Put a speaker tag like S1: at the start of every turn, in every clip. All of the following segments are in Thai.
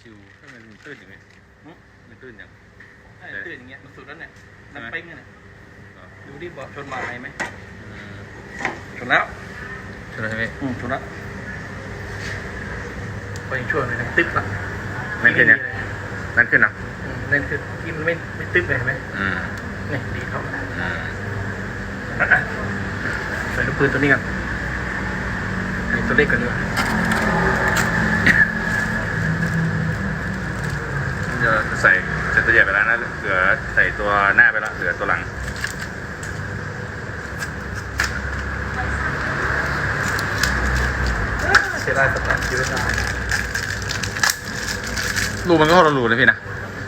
S1: ชิวมันตื้นอย่าง
S2: ไงี้มันตื้นอย่าง
S1: ตื้นอย่างเงี้ยมันสุดแล้วเนี่ยน้ำเป้งเยดูดิบอชนมาอะไรไหม
S3: ชนแล้ว
S1: ชนแล้ว
S3: ใช่ไหม
S1: ชนแล้วไปช่วยเลยนะติ๊บละ
S3: นั่นขึ้นเนี่ยนั่นขึ้น
S1: นะนั่นคือที่มันไม่ไม่ติ๊บเลยไหม
S3: อืม
S1: นี่ดีเท่าใส่ลูกปืนตัวนี้กันตัวเลขกันดีกว่า
S3: ใส่ใส่ตัวใหญ่ไปแล้วนะเหลือใส่ตัวหน้าไปแล้วเหลือตัวหลัง
S1: เสียดายสตาร์ทชีวิตได้
S3: รูมันก็พอรูเลยพี่นะ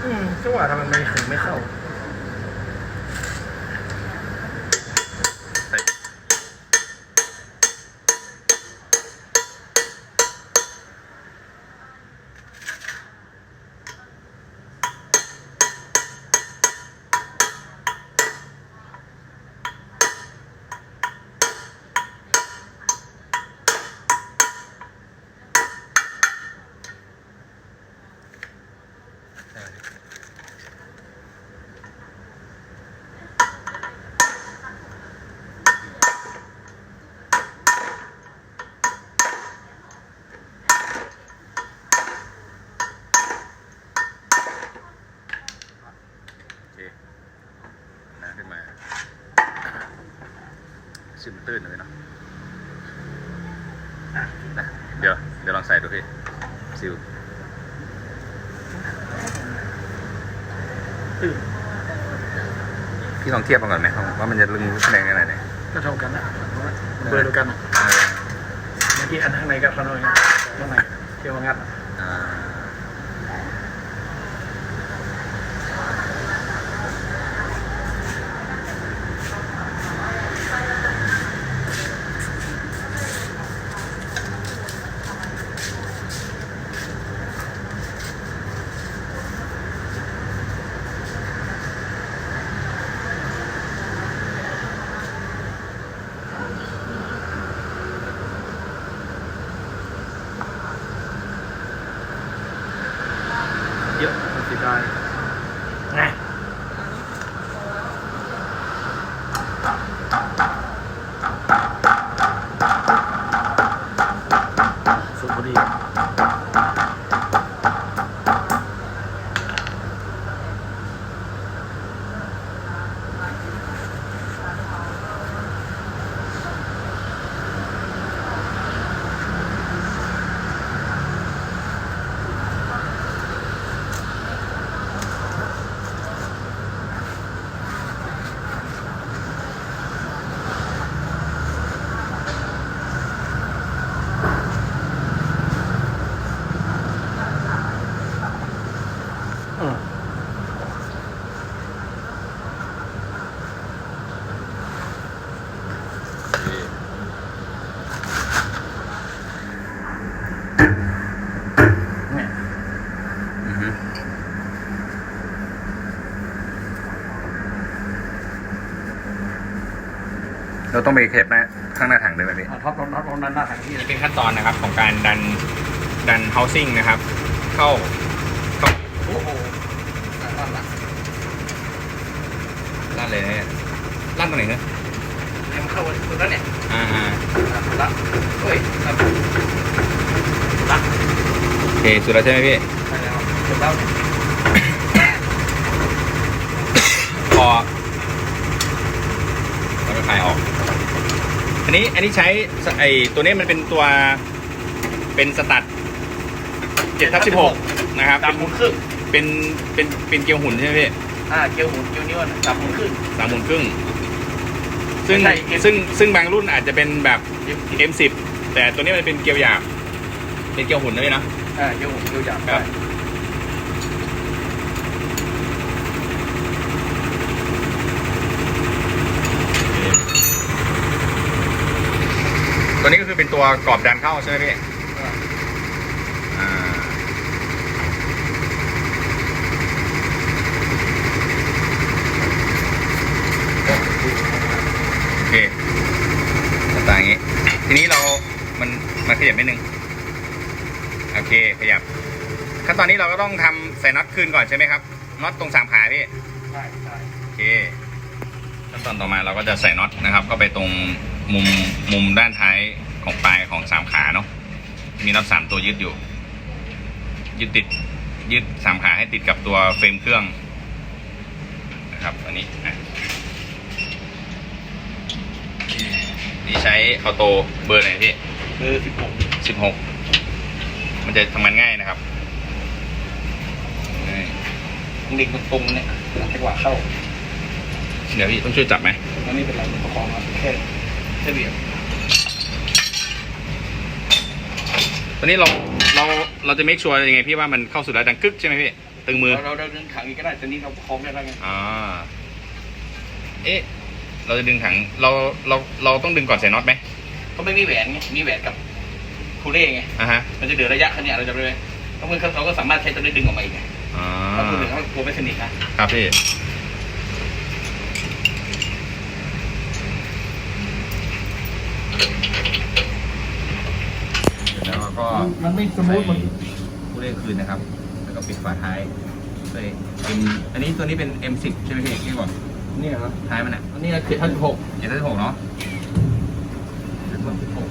S1: อืมจังหวะทำไมไม่ถึงไม่เข้า
S3: ซิมนตื้นเลยเนาะนะเดี๋ยวเดี๋ยวลองใส่ดูพี่ซิล
S1: ตื่น
S3: พี่ลองเทียบมาก่อนไหมว่ามันจะลึงแสดงขนาดไหน
S1: ก็เท่ากันนะเบอร์เดียวกันอะ
S3: เออ
S1: เมื่อกี้อันข้างในกับข้างนอกเนี่ยข้างในเที่ยวงัดอะ
S3: อ่า
S1: เยอะมันเสียดายไงสุดพอดีอืม
S3: โอเค
S1: เนี่ย
S3: อือฮึ เราต้องไปเข็บหน้าข้างหน้าถังด้วยไหมพี่
S1: เอาท็อปท็อปท็อปท็อปนั้นหน้าทางที่
S2: นี่เป็นขั้นตอนนะครับของการดันดัน housing นะครับ เข้าเข้า
S1: โอ้โหนั่นละ
S2: ลั่นเลยนะเนี่ยลั่นตรงไหนเนี่ย
S1: ยังเข้าสุดแล้วเนี่ย
S2: อ่าอ่า
S1: สุดละเฮ้ยสุดละ
S2: โอเคสุดแล้วใช่ไหมพี่
S1: ใช่แล้วสุดแล้ว
S2: พอเราจะคลายออก อันนี้อันนี้ใช้สไอตัวนี้มันเป็นตัวเป็นสตัดเจ็ดทับสิบหกนะครับ
S1: ดำหมุนครึ่ง
S2: เป็นเป็นเป็นเกลียวหุ่นใช่ไหมพี่
S1: อ่าเกียวหมุนเกียวนิ้วน่ะดำหมุนครึ่ง
S2: สามหมุนครึ่งซึ่ง
S1: ใช่ M10
S2: ซึ่งซึ่งบางรุ่นอาจจะเป็นแบบ
S1: เกียว
S2: M10 แต่ตัวนี้มันเป็นเกลียวหยาบเป็นเกลียวหุ่นนะพี่นะ
S1: อ่าเกียวหมุนเกียวหยาบ
S2: ครับ ตัวนี้ก็คือเป็นตัวกรอบดันเข้าใช่ไหมพี่อ่าโอเคหน้าตาอย่างนี้ ทีนี้เรา มัน มันขยับนิดนึง โอเค ขยับ ขั้นตอนนี้เราก็ต้องทำใส่น็อตคืนก่อนใช่ไหมครับ
S1: อ
S2: น็อตตรงสามขาพี่
S1: ใช่ใช่
S2: โอเค ขั้นตอนต่อมาเราก็จะใส่น็อตนะครับเข้าไปตรงมุมมุมด้านท้ายของปลายของสามขาเนาะมีน็อตสามตัวยึดอยู่ ยึดติดยึดสามขาให้ติดกับตัวเฟรมเครื่องนะครับอันนี้อะนี่ใช้ออโต้เบอร์ไหนพี่
S1: เบอร์สิบหก
S2: สิบหกมันจะทำงานง่ายนะครับง่าย
S1: เด็กตรงๆเนี่ยจังหวะเข้า
S2: เดี๋ยวพี่ต้องช่วยจับไหม
S1: มันไม่เป็นไรมันประคองครับแค่แค่เบี่ยง
S2: ตอนนี้เราเราเราจะเมคชัวร์ยังไงพี่ว่ามันเข้าสุดแล้วดังกึกใช่ไหมพี่ตึงมือ
S1: เราเราเดินขังอีกก็ได้แต่นี้เราประคองได้แล้วไง
S2: อ่าเอ๊ะเราจะดึงถังเราเราเราต้องดึงก่อนใส่น็อตไหม
S1: ก็ไม่มีแหวนไงมีแหวนกับคูเล่ไง
S2: อ่าฮะ
S1: มันจะเดือดระยะขนาดเราจะไปเลยแล้วมันเขาก็สามารถใช้ตัวนี้ดึงออกมาอีกไง
S2: อ่า
S1: ถ้าคุณดึงเขากลัวไม่สนิทนะครับ
S2: พี่ แล้วก็
S1: มันไม่สมูทมัน
S2: ผู้เล่นคืนนะครับ แล้วก็ปิดฝาท้ายเลย M อันนี้ตัวนี้เป็น M10 ใช่ไหมพี่พี่บอก
S1: นี่ครับ
S2: ท้ายมันอะ
S1: อันนี้คือท่านหก
S2: เจ็ดสิบหกเนาะ
S1: หก